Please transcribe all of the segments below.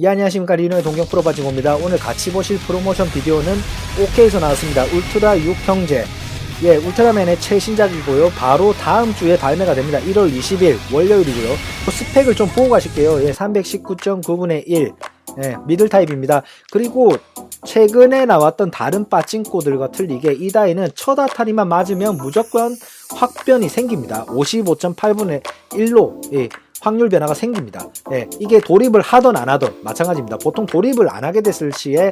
예, 안녕하십니까 리노의 동경 프로바지고입니다. 오늘 같이 보실 프로모션 비디오는 OK에서 나왔습니다. 울트라 6형제. 예, 울트라맨의 최신작이고요. 바로 다음 주에 발매가 됩니다. 1월 20일 월요일이고요. 그 스펙을 좀 보고 가실게요. 예, 319.9분의 1. 예, 미들 타입입니다. 그리고 최근에 나왔던 다른 빠찡코들과 틀리게 이 다이는 첫 아타리만 맞으면 무조건 확변이 생깁니다. 55.8분의 1로 예, 확률 변화가 생깁니다. 예, 이게 돌입을 하던 안 하던 마찬가지입니다. 보통 돌입을 안 하게 됐을 시에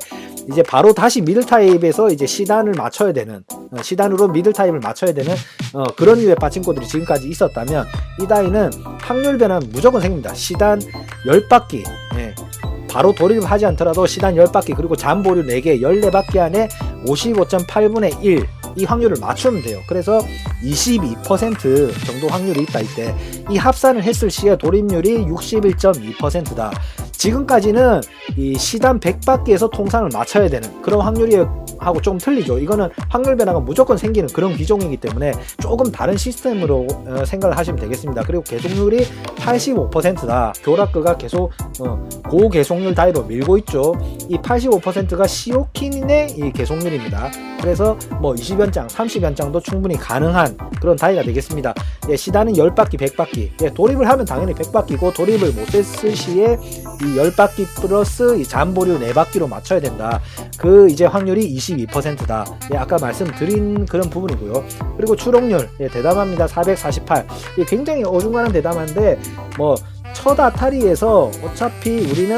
이제 바로 다시 미들 타입에서 이제 시단을 맞춰야 되는 어, 시단으로 미들 타입을 맞춰야 되는 어, 그런 류의 빠친코들이 지금까지 있었다면 이 다이는 확률 변화는 무조건 생깁니다. 시단 10바퀴 예, 바로 돌입을 하지 않더라도 시단 10바퀴 그리고 잠보류 4개 14바퀴 안에 55.8분의 1 이 확률을 맞추면 돼요. 그래서 22% 정도 확률이 있다 이때 이 합산을 했을 시에 돌입률이 61.2%다. 지금까지는 이 시단 100바퀴에서 통상을 맞춰야 되는 그런 확률이 하고 조금 틀리죠. 이거는 확률 변화가 무조건 생기는 그런 기종이기 때문에 조금 다른 시스템으로 어, 생각을 하시면 되겠습니다. 그리고 계속률이 85%다. 교락그가 계속 어, 고계속률 다이로 밀고 있죠. 이 85%가 시오킨의 이 계속률입니다. 그래서 뭐 20연장, 30연장도 충분히 가능한 그런 다이가 되겠습니다. 예, 시단은 10바퀴, 100바퀴. 예, 돌입을 하면 당연히 100바퀴고 돌입을 못했을 시에 이 10바퀴 플러스 이 잠보류 4바퀴로 맞춰야 된다. 그 이제 확률이 22%다. 예, 아까 말씀드린 그런 부분이고요. 그리고 추록률 예, 대담합니다. 448. 예, 굉장히 어중간한 대담한데 뭐 첫 아타리에서 어차피 우리는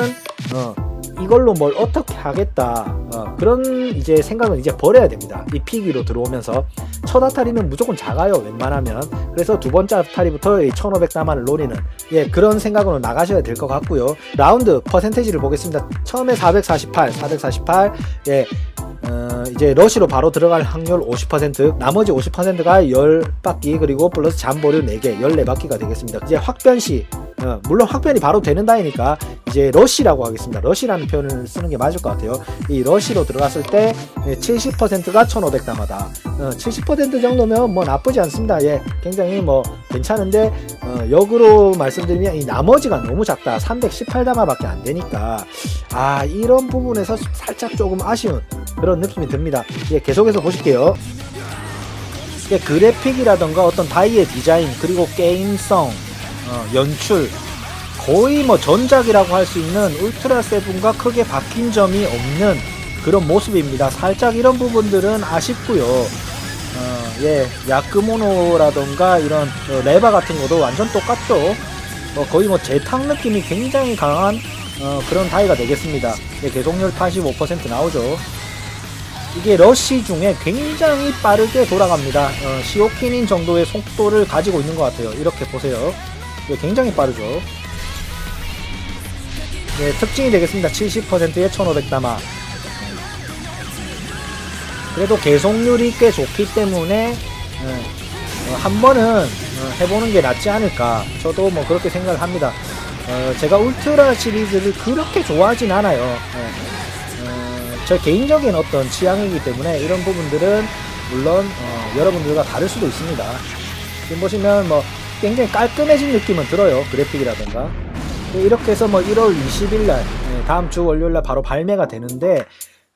어, 이걸로 뭘 어떻게 하겠다 어, 그런 이제 생각은 이제 버려야 됩니다. 이 피기로 들어오면서 첫 아타리는 무조건 작아요. 웬만하면 그래서 두 번째 아타리부터 1,500다만을 노리는 예 그런 생각으로 나가셔야 될 것 같고요. 라운드 퍼센테이지를 보겠습니다. 처음에 448, 448 예. 어, 이제 러시로 바로 들어갈 확률 50% 나머지 50%가 10바퀴 그리고 플러스 잠보류 4개 14바퀴가 되겠습니다 이제 확변시 어, 물론 확변이 바로 되는 다이니까 이제 러시라고 하겠습니다. 러시라는 표현을 쓰는 게 맞을 것 같아요. 이 러시로 들어갔을 때 70%가 1500담아다. 어, 70% 정도면 뭐 나쁘지 않습니다. 예 굉장히 뭐 괜찮은데 어, 역으로 말씀드리면 이 나머지가 너무 작다. 318담아밖에 안 되니까. 아 이런 부분에서 살짝 조금 아쉬운 그런 느낌이 듭니다. 예, 계속해서 보실게요. 예, 그래픽이라던가 어떤 다이의 디자인 그리고 게임성, 어, 연출 거의 뭐 전작이라고 할 수 있는 울트라 세븐과 크게 바뀐 점이 없는 그런 모습입니다. 살짝 이런 부분들은 아쉽고요. 어, 예, 야크모노라던가 이런 어, 레바 같은 것도 완전 똑같죠. 어, 거의 뭐 재탕 느낌이 굉장히 강한 어, 그런 다이가 되겠습니다. 예, 계속률 85% 나오죠. 이게 러시 중에 굉장히 빠르게 돌아갑니다. 어, 시오키닌 정도의 속도를 가지고 있는 것 같아요. 이렇게 보세요. 이게 굉장히 빠르죠. 네, 특징이 되겠습니다. 70%의 1500담아. 그래도 계속률이 꽤 좋기 때문에 어, 어, 한 번은 어, 해보는 게 낫지 않을까. 저도 뭐 그렇게 생각을 합니다. 어, 제가 울트라 시리즈를 그렇게 좋아하진 않아요. 예. 어, 저 개인적인 어떤 취향이기 때문에 이런 부분들은 물론 어, 여러분들과 다를 수도 있습니다. 지금 보시면 뭐 굉장히 깔끔해진 느낌은 들어요. 그래픽이라던가. 네, 이렇게 해서 뭐 1월 20일 날 예, 다음 주 월요일 날 바로 발매가 되는데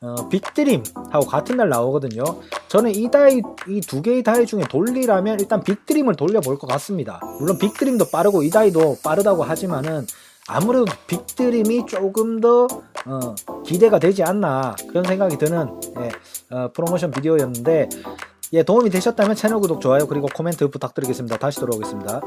어, 빅드림하고 같은 날 나오거든요. 저는 이 다이 이 두 개의 다이 중에 돌리라면 일단 빅드림을 돌려볼 것 같습니다. 물론 빅드림도 빠르고 이 다이도 빠르다고 하지만은 아무래도 빅드림이 조금 더 어, 기대가 되지 않나 그런 생각이 드는 예, 어, 프로모션 비디오였는데 예, 도움이 되셨다면 채널 구독 좋아요 그리고 코멘트 부탁드리겠습니다. 다시 돌아오겠습니다.